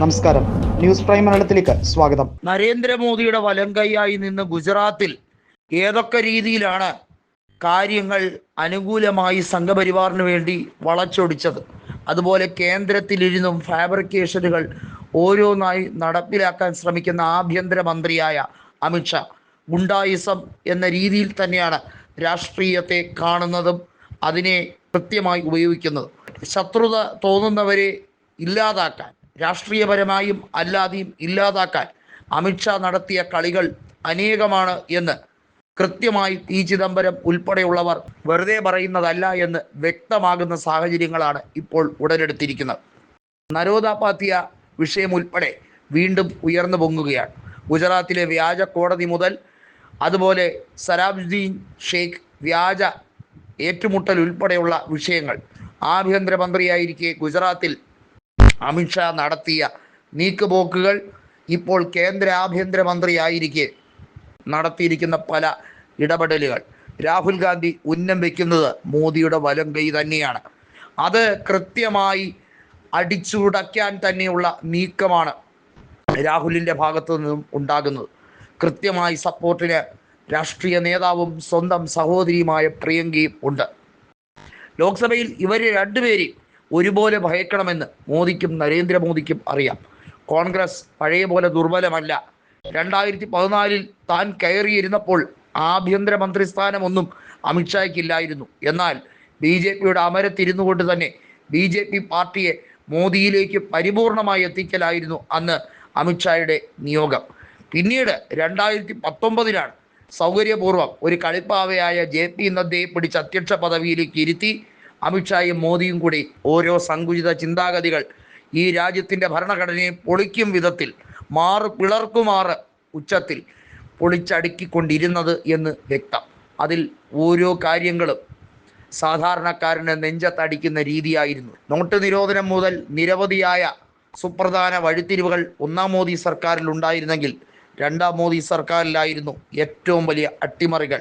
നമസ്കാരം. News prime മലയാളത്തിലേക്ക് സ്വാഗതം. നരേന്ദ്രമോദിയുടെ വലങ്കൈയായി നിന്ന് ഗുജറാത്തിൽ ഏതൊക്കെ രീതിയിലാണ് കാര്യങ്ങൾ അനുകൂലമായി സംഘപരിവാറിന് വേണ്ടി വളച്ചൊടിച്ചത്? അതുപോലെ കേന്ദ്രത്തിലിരുന്നും ഫാബ്രിക്കേഷനുകൾ ഓരോന്നായി നടപ്പിലാക്കാൻ ശ്രമിക്കുന്ന ആഭ്യന്തരമന്ത്രിയായ അമിത്ഷാ ഗുണ്ടായിസം എന്ന രീതിയിൽ തന്നെയാണ് രാഷ്ട്രീയത്തെ കാണുന്നതും അതിനെ കൃത്യമായി ഉപയോഗിക്കുന്നതും. ശത്രുത തോന്നുന്നവരെ ഇല്ലാതാക്കാൻ രാഷ്ട്രീയപരമായും അല്ലാതെയും ഇല്ലാതാക്കാൻ അമിത്ഷാ നടത്തിയ കളികൾ അനേകമാണ് എന്ന് കൃത്യമായി പി ചിദംബരം ഉൾപ്പെടെയുള്ളവർ വെറുതെ പറയുന്നതല്ല എന്ന് വ്യക്തമാകുന്ന സാഹചര്യങ്ങളാണ് ഇപ്പോൾ ഉടലെടുത്തിരിക്കുന്നത്. നരോദാപാത്യ വിഷയം ഉൾപ്പെടെ വീണ്ടും ഉയർന്നു പൊങ്ങുകയാണ്. ഗുജറാത്തിലെ വ്യാജ കോടതി മുതൽ അതുപോലെ സരാബ്ദീൻ ഷെയ്ഖ് വ്യാജ ഏറ്റുമുട്ടൽ ഉൾപ്പെടെയുള്ള വിഷയങ്ങൾ ആഭ്യന്തരമന്ത്രിയായിരിക്കെ ഗുജറാത്തിൽ അമിത്ഷാ നടത്തിയ നീക്കുപോക്കുകൾ ഇപ്പോൾ കേന്ദ്ര ആഭ്യന്തരമന്ത്രിയായിരിക്കെ നടത്തിയിരിക്കുന്ന പല ഇടപെടലുകൾ. രാഹുൽ ഗാന്ധി ഉന്നം വയ്ക്കുന്നത് മോദിയുടെ വലം കൈ തന്നെയാണ്. അത് കൃത്യമായി അടിച്ചുടയ്ക്കാൻ തന്നെയുള്ള നീക്കമാണ് രാഹുലിന്റെ ഭാഗത്തു നിന്നും ഉണ്ടാകുന്നത്. കൃത്യമായി സപ്പോർട്ടിന് രാഷ്ട്രീയ നേതാവും സ്വന്തം സഹോദരിയുമായ പ്രിയങ്കയും ഉണ്ട്. ലോക്സഭയിൽ ഇവരെ രണ്ടുപേരെയും ഒരുപോലെ ഭയക്കണമെന്ന് മോദിക്കും നരേന്ദ്രമോദിക്കും അറിയാം. കോൺഗ്രസ് പഴയ പോലെ ദുർബലമല്ല. രണ്ടായിരത്തി പതിനാലിൽ താൻ കയറിയിരുന്നപ്പോൾ ആഭ്യന്തരമന്ത്രി സ്ഥാനമൊന്നും അമിത്ഷായ്ക്കില്ലായിരുന്നു. എന്നാൽ ബി ജെ പിയുടെ അമരത്തിരുന്നു കൊണ്ട് തന്നെ ബി ജെ പി പാർട്ടിയെ മോദിയിലേക്ക് പരിപൂർണമായി എത്തിക്കലായിരുന്നു അന്ന് അമിത്ഷായുടെ നിയോഗം. പിന്നീട് രണ്ടായിരത്തി പത്തൊമ്പതിലാണ് സൗകര്യപൂർവം ഒരു കളിപ്പാവയായ ജെ പി നദ്ദയെ പിടിച്ച് അധ്യക്ഷ പദവിയിലേക്ക് ഇരുത്തി അമിത്ഷായും മോദിയും കൂടി ഓരോ സങ്കുചിത ചിന്താഗതികൾ ഈ രാജ്യത്തിന്റെ ഭരണഘടനയെ പൊളിക്കും വിധത്തിൽ മാറ് പിളർക്കുമാറ് ഉച്ചത്തിൽ പൊളിച്ചടുക്കിക്കൊണ്ടിരുന്നത് എന്ന് വ്യക്തം. അതിൽ ഓരോ കാര്യങ്ങളും സാധാരണക്കാരന് നെഞ്ചത്തടിക്കുന്ന രീതിയായിരുന്നു. നോട്ട് നിരോധനം മുതൽ നിരവധിയായ സുപ്രധാന വഴിത്തിരിവുകൾ ഒന്നാം മോദി സർക്കാരിൽ ഉണ്ടായിരുന്നെങ്കിൽ രണ്ടാം മോദി സർക്കാരിലായിരുന്നു ഏറ്റവും വലിയ അട്ടിമറികൾ.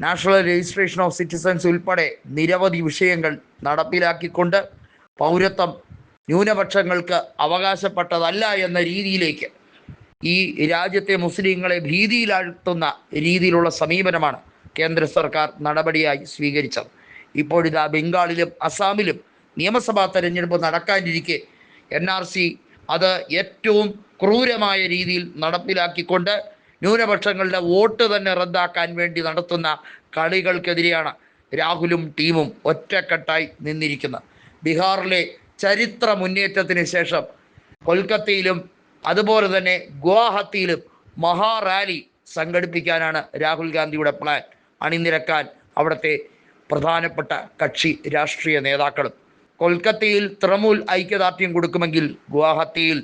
നാഷണൽ രജിസ്ട്രേഷൻ ഓഫ് സിറ്റിസൻസ് ഉൾപ്പെടെ നിരവധി വിഷയങ്ങൾ നടപ്പിലാക്കിക്കൊണ്ട് പൗരത്വം ന്യൂനപക്ഷങ്ങൾക്ക് അവകാശപ്പെട്ടതല്ല എന്ന രീതിയിലേക്ക് ഈ രാജ്യത്തെ മുസ്ലിങ്ങളെ ഭീതിയിലാഴ്ത്തുന്ന രീതിയിലുള്ള സമീപനമാണ് കേന്ദ്ര സർക്കാർ നടപടിയായി സ്വീകരിച്ചത്. ഇപ്പോഴിതാ ബംഗാളിലും അസാമിലും നിയമസഭാ തെരഞ്ഞെടുപ്പ് നടക്കാനിരിക്കെ എൻ ആർ സി അത് ഏറ്റവും ക്രൂരമായ രീതിയിൽ നടപ്പിലാക്കിക്കൊണ്ട് ന്യൂനപക്ഷങ്ങളുടെ വോട്ട് തന്നെ റദ്ദാക്കാൻ വേണ്ടി നടത്തുന്ന കളികൾക്കെതിരെയാണ് രാഹുലും ടീമും ഒറ്റക്കെട്ടായി നിന്നിരിക്കുന്നത്. ബീഹാറിലെ ചരിത്ര മുന്നേറ്റത്തിന് ശേഷം കൊൽക്കത്തയിലും അതുപോലെ തന്നെ ഗുവാഹത്തിയിലും മഹാറാലി സംഘടിപ്പിക്കാനാണ് രാഹുൽ ഗാന്ധിയുടെ പ്ലാൻ. അണിനിരക്കാൻ അവിടുത്തെ പ്രധാനപ്പെട്ട കക്ഷി രാഷ്ട്രീയ നേതാക്കളും. കൊൽക്കത്തയിൽ തൃണമൂൽ ഐക്യദാർഢ്യം കൊടുക്കുമെങ്കിൽ ഗുവാഹത്തിയിൽ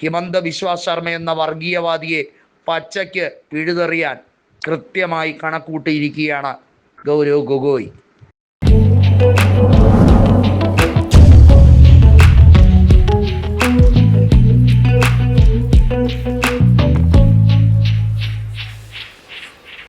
ഹിമന്ത ബിശ്വാസ് ശർമ്മ എന്ന വർഗീയവാദിയെ പച്ചയ്ക്ക് പിഴുതെറിയാൻ കൃത്യമായി കണക്കൂട്ടിയിരിക്കുകയാണ് ഗൗരവ് ഗൊഗോയ്.